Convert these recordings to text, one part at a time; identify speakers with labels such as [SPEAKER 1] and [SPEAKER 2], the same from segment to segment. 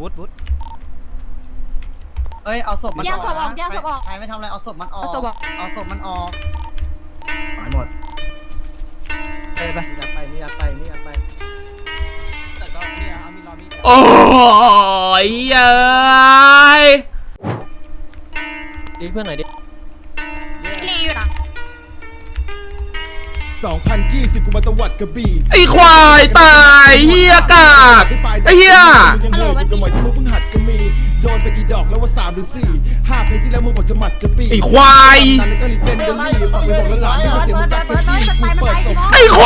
[SPEAKER 1] บูทบูท
[SPEAKER 2] เอ้ยเอาศพมัน
[SPEAKER 3] แยกศพออก
[SPEAKER 2] นะ
[SPEAKER 3] แยกศพออก
[SPEAKER 2] ใครไม่ทำอะไรเอาศพมันออก
[SPEAKER 3] เอาศพออก
[SPEAKER 2] เอาศพมันออก
[SPEAKER 4] หายหมด
[SPEAKER 1] ไปไป
[SPEAKER 4] มียัดไป มียัดไป มียัดไป
[SPEAKER 5] โอ้ยเย้ย
[SPEAKER 6] รีเพื่อนหน่อยดิ
[SPEAKER 3] รีอยู่นะ
[SPEAKER 7] 2020 กูมาตะวัดกระบี่
[SPEAKER 5] ไอควายตายเฮียกาก ไอเฮีย
[SPEAKER 7] มึงยังเหนื่อยอยู่กับหมอยที่มึงเพิ่งหัดจะมีโดนไปกี่ดอกแล้วว่า3หรือ4 5เพลงที่แล้วมึงบอกจะหมัดจะปี
[SPEAKER 5] ไอควาย
[SPEAKER 7] ตอนนั้นก็รีเจนเดอรี่ฝากไปบอกแล้วหลานที่มาเสียงมาจากตัวจีกูเปิดส่ง
[SPEAKER 5] ไอคว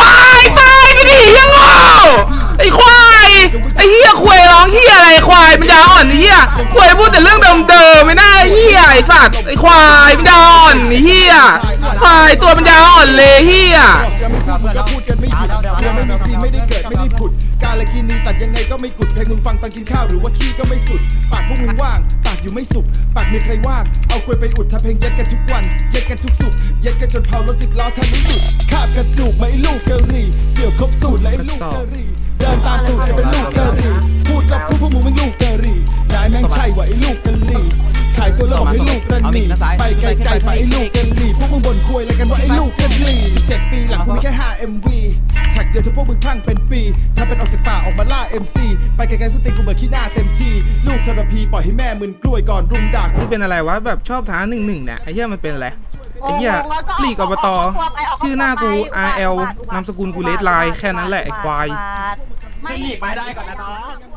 [SPEAKER 5] ควายมันยาอ่อนไอเฮียควายพูดแต่เรื่องเดิมๆไม่น่าไอเฮียไอสัตว์ไอควายมันยาอ่อนไอเฮียควายตัวมันยาอ่อนเลยเฮีย
[SPEAKER 7] กจะไม่พูดก็พูดกันไม่หยุดเพื่อไม่มีซีนไม่ได้เกิดไม่ได้ผุด การละกินีตัดยังไงก็ไม่กุดเพลงมึงฟังตอนกินข้าวหรือว่าขี้ก็ไม่สุด ปากพวกมึงว่างปากอยู่ไม่สุกปากมีใครว่างเอาควยไปอุดทำเพลงเย็ดกันทุกวันเย็ดกันทุกสุกเย็ดกันจนเผารถสิบล้อทะลุดุดคาบกระดูกไอ้ลูกกะรี่เสี่ยวครบสูตรและลูกกะรี่เดินตามตูดกันเป็ อ้ลูกกะหรี่ขายตัวแล้วบอกให้ลูกกะหรี่ไปไกลๆไปไอ้ลูกกะหรี่พวกมึงบ่นควยอะไรกันว่าไอ้ลูกกะหรี่17 ปีหลังกูมีแค่5 MV แท็กเดียวทุกพวกมึงคลั่งเป็นปีถ้าเป็นออกจากป่าออกมาล่า MC ไปไกลๆสุดติงกูเหมือนขี้หน้าเต็มที่ลูกทรพีปล่อยให้แม่มึนกล้วยก่อนรุมด่ากู
[SPEAKER 5] มันเป็นอะไรวะแบบชอบท้าหนึ่งหนึ่งเนี่ยไอ้เหี้ยมันเป็นอะไรไอ้เหี้ยลีกอบตชื่อหน้ากู RL นามสกุลกูเลสไลน์แค่นั้นแหละไอ้ควาย
[SPEAKER 3] ไม่หนีไปได้ก่อนนะน้อง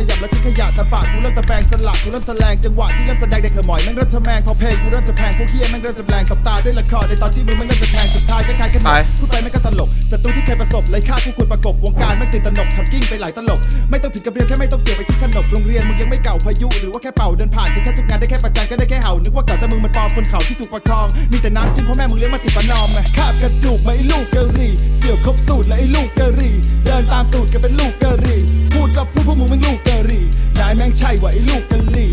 [SPEAKER 7] ขยับขยับแล้วที่ขยะทะปากกูเริ่มตะแบงสลักกูเริ่มแสลงจังหวะที่เริ่มแสดงเด็กเขมอยแม่งเริ่มทะแมงพอเพลงกูเริ่มจะแพงพวกเฮียแม่งเริ่มจะแรงกับตาด้วยละครในตอนที่มึงแม่งเริ่มจะแทงสุดท้ายก็คล้ายกันหม
[SPEAKER 5] ไป
[SPEAKER 7] ดพูดไปแม่งก็ตลกศัตรูที่เคยประสบเลยฆ่าผู้ควรประกบวงการแม่งตื่นตระหนกทำกิ้งไปหลายตลก ไม่ต้องถึงกับเรียนแค่ไม่ต้องเสียไปที่ขนบโรงเรียนมึงยังไม่เก่าพายุหรือว่าแค่เป่าเดินผ่านกันแค่ทุกงานได้แค่ประจันก็ได้แค่เห่านึกว่าเก่าแต่มึงมันปลอมคนเขาที่ถูกประคอง มีแต่น้ำจิ้มเพราะแม่มึงเลี้ยงมาติดประนอมไงคาบกระดูกมาไอ้ลูกกะหรี่เสี่ยวครบสูตรและไอ้ลูกกะหรี่เดินตามตูดกันเป็นลูกกะหรี่ ว่าไอ้ลูกกะหรี่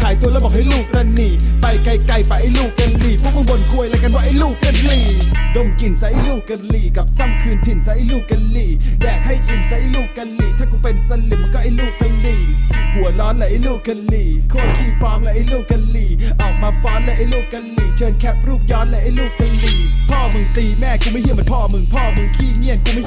[SPEAKER 7] ขายตัวแล้วบอกให้ลูกระหนีไปไกลๆไปไอ้ลูกกะหรี่พวกมึงบ่นควยอะไรกันว่าไอ้ลูกกะหรี่ดมกลิ่นใส่ไอ้ลูกกะหรี่กับซ้ำคืนถิ่นใส่ไอ้ลูกกะหรี่แดกให้อิ่มใส่ไอ้ลูกกะหรี่ถ้ากูเป็นสลิมมันก็ไอ้ลูกกะหรี่หัวร้อนเลยไอ้ลูกกะหรี่โคตรขี้ฟ้องเลยไอ้ลูกกะหรี่ออกมาฟ้อนเลยไอ้ลูกกะหรี่เชิญแคปรูปย้อนเลยไอ้ลูกกะหรี่พ่อมึงตีแม่กูไม่เฮี้ยเหมือนพ่อมึงพ่อมึงขี้เงียนกูไม่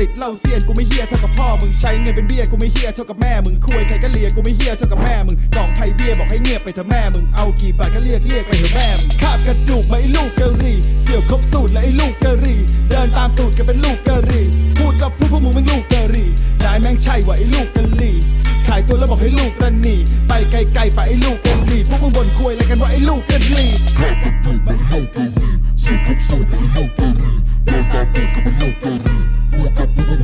[SPEAKER 7] ติดเหล้าเซียนกูไม่เฮียเท่ากับพ่อมึงใช้เงินเป็นเบี้ยกูไม่เฮียเท่ากับแม่มึงคุยใครก็เลียกูไม่เฮียเท่ากับแม่มึงสองไพ่เบี้ยบอกให้เงียบไปเถอะแม่มึงเอากี่บาทก็เรียกเรียกไปเถอะแม่มึงคาบกระดูกมาไอ้ลูกกะรี่เสี่ยวครบสูตรและไอ้ลูกกะรี่เดินตามตูดกันเป็นลูกกะรี่พูดกับพูดพวกมึงเป็นลูกกะหรี่นายแม่งใช่ว่าไอ้ลูกกะรี่ ขายตัวแล้วบอกให้ลูกระหนีไปไกลๆไปไอ้ลูกกันหลีพวกมึงบ่นคุยอะไรกันว่าไอ้ลูกกันลีแค่กระดูกมัเน่าเกินหลีสู้ทุกสู้มันเน่าเกินหลีเดินตามกูก็มันเน่าเกินหลีกูกับมึง